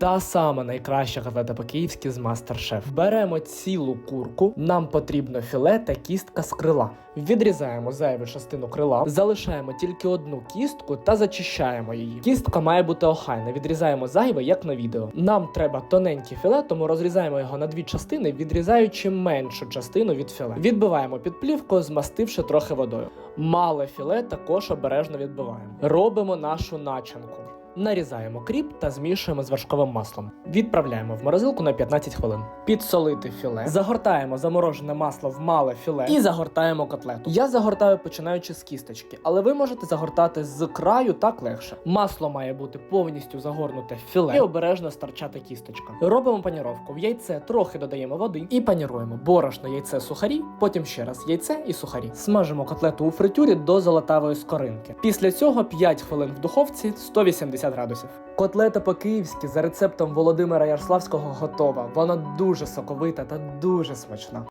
Та сама найкраща котлета по-київськи з мастер-шеф. Беремо цілу курку, нам потрібно філе та кістка з крила. Відрізаємо зайву частину крила, залишаємо тільки одну кістку та зачищаємо її. Кістка має бути охайна. Відрізаємо зайве, як на відео. Нам треба тоненьке філе, тому розрізаємо його на дві частини, відрізаючи меншу частину від філе. Відбиваємо під плівкою, змастивши трохи водою. Мале філе також обережно відбиваємо. Робимо нашу начинку. Нарізаємо кріп та змішуємо з вершковим маслом. Відправляємо в морозилку на 15 хвилин. Підсолити філе. Загортаємо заморожене масло в мале філе і загортаємо котлету. Я загортаю починаючи з кісточки, але ви можете загортати з краю так легше. Масло має бути повністю загорнуте в філе і обережно старчати кісточка. Робимо паніровку. В яйце трохи додаємо води і паніруємо. Борошно, яйце, сухарі, потім ще раз яйце і сухарі. Смажимо котлету у фритюрі до золотавої скоринки. Після цього 5 хвилин в духовці 180 градусів. Котлета по-київськи за рецептом Володимира Ярославського готова. Вона дуже соковита та дуже смачна.